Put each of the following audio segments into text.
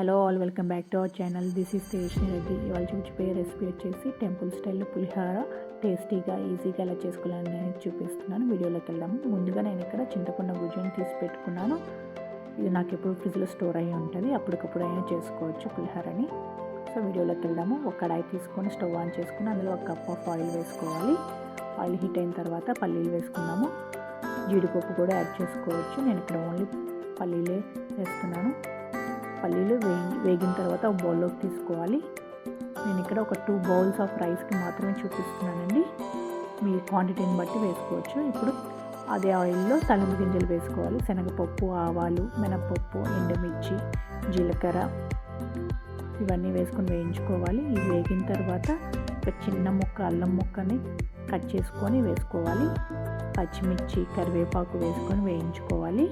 Hello all welcome back to our channel. This is station Reddy ఇవాళ చూపించే recipe వచ్చేసి temple style పులిహోర టేస్టీగా ఈజీగా ఎలా చేసుకోవాలని నేను చూపిస్తున్నాను. వీడియోలోకి వెళ్దాము ముందుగా నేను ఇక్కడ చింతపండు గుజ్జుని తీసి పెట్టుకున్నాను. ఇది నాకు ఎప్పుడు ఫ్రిడ్జ్లో స్టోర్ అయ్యి ఉంటుంది. అప్పటికప్పుడు అయినా చేసుకోవచ్చు పులిహోరని. సో వీడియోలోకి వెళ్దాము. ఒక కడాయి తీసుకొని స్టవ్ ఆన్ చేసుకుని అందులో ఒక కప్ ఆఫ్ ఆయిల్ వేసుకోవాలి. ఆయిల్ హీట్ అయిన తర్వాత పల్లీలు వేసుకున్నాము జీడిపప్పు కూడా యాడ్ చేసుకోవచ్చు. నేను ఇక్కడ ఓన్లీ పల్లీలే వేస్తున్నాను. పల్లీలు వేగి వేగిన తర్వాత ఒక బౌల్లోకి తీసుకోవాలి. నేను ఇక్కడ ఒక టూ బౌల్స్ ఆఫ్ రైస్కి మాత్రమే చూపిస్తున్నానండి. మీ క్వాంటిటీని బట్టి వేసుకోవచ్చు. ఇప్పుడు అదే ఆయిల్లో తలంపు గింజలు వేసుకోవాలి. శనగపప్పు ఆవాలు మినపప్పు ఎండుమిర్చి జీలకర్ర ఇవన్నీ వేసుకొని వేయించుకోవాలి. ఇవి వేగిన తర్వాత ఒక చిన్న ముక్క అల్లం ముక్కని కట్ చేసుకొని వేసుకోవాలి. పచ్చిమిర్చి కరివేపాకు వేసుకొని వేయించుకోవాలి.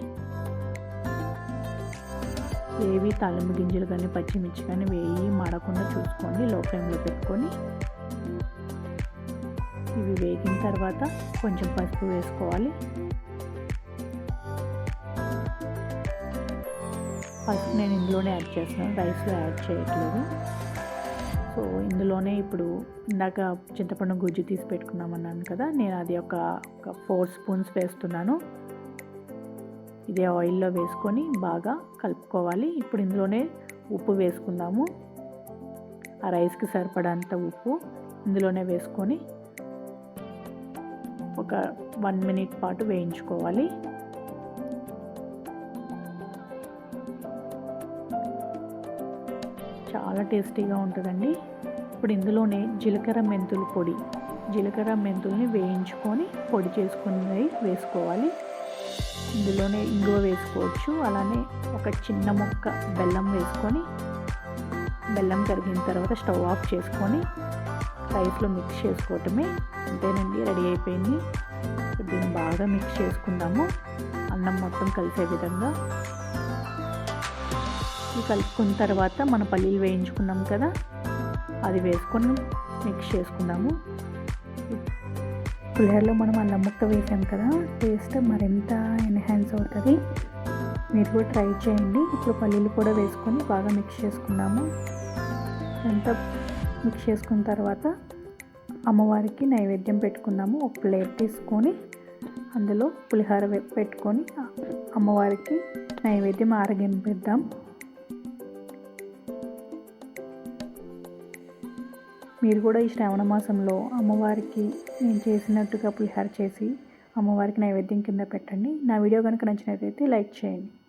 ఏవి తాలింపు గింజలు కానీ పచ్చిమిర్చి కానీ వేయి మాడకుండా చూసుకోండి. లో ఫ్లేమ్లో పెట్టుకొని ఇవి వేగిన తర్వాత కొంచెం పసుపు వేసుకోవాలి. ఫస్ట్ నేను ఇందులోనే యాడ్ చేస్తున్నాను. రైస్లో యాడ్ చేయట్లేదు. సో ఇందులోనే ఇప్పుడు ఇందాక చింతపండు గుజ్జు తీసి పెట్టుకున్నామన్నాను కదా నేను అది ఒక ఫోర్ స్పూన్స్ వేస్తున్నాను. ఇదే ఆయిల్లో వేసుకొని బాగా కలుపుకోవాలి. ఇప్పుడు ఇందులోనే ఉప్పు వేసుకుందాము. ఆ రైస్కి సరిపడంత ఉప్పు ఇందులోనే వేసుకొని ఒక వన్ మినిట్ పాటు వేయించుకోవాలి. చాలా టేస్టీగా ఉంటుందండి. ఇప్పుడు ఇందులోనే జీలకర్ర మెంతుల పొడి జీలకర్ర మెంతుల్ని వేయించుకొని పొడి చేసుకుని వేసుకోవాలి. ఇందులోనే ఇంగువ వేసుకోవచ్చు. అలానే ఒక చిన్న ముక్క బెల్లం వేసుకొని బెల్లం కరిగిన తర్వాత స్టవ్ ఆఫ్ చేసుకొని రైస్లో మిక్స్ చేసుకోవటమే. అంతేనండి రెడీ అయిపోయింది. దీన్ని బాగా మిక్స్ చేసుకుందాము. అన్నం మొత్తం కలిసే విధంగా. ఇది కలుపుకున్న తర్వాత మన పల్లీలు వేయించుకున్నాం కదా అది వేసుకొని మిక్స్ చేసుకుందాము. పులిహోరలో మనం అల్లం ముక్క వేసాం కదా టేస్ట్ మరింత ఎన్హాన్స్ అవుతుంది. మీరు కూడా ట్రై చేయండి. ఇప్పుడు పల్లీలు కూడా వేసుకొని బాగా మిక్స్ చేసుకున్నాము ఎంత మిక్స్ చేసుకున్న తర్వాత అమ్మవారికి నైవేద్యం పెట్టుకుందాము. ఒక ప్లేట్ తీసుకొని అందులో పులిహోర పెట్టుకొని అమ్మవారికి నైవేద్యం ఆరగింపిద్దాం. మీరు కూడా ఈ శ్రావణ మాసంలో అమ్మవారికి నేను చేసినట్టుగా పులిహార చేసి అమ్మవారికి నైవేద్యం కింద పెట్టండి. నా వీడియో కనుక నచ్చినట్లయితే లైక్ చేయండి.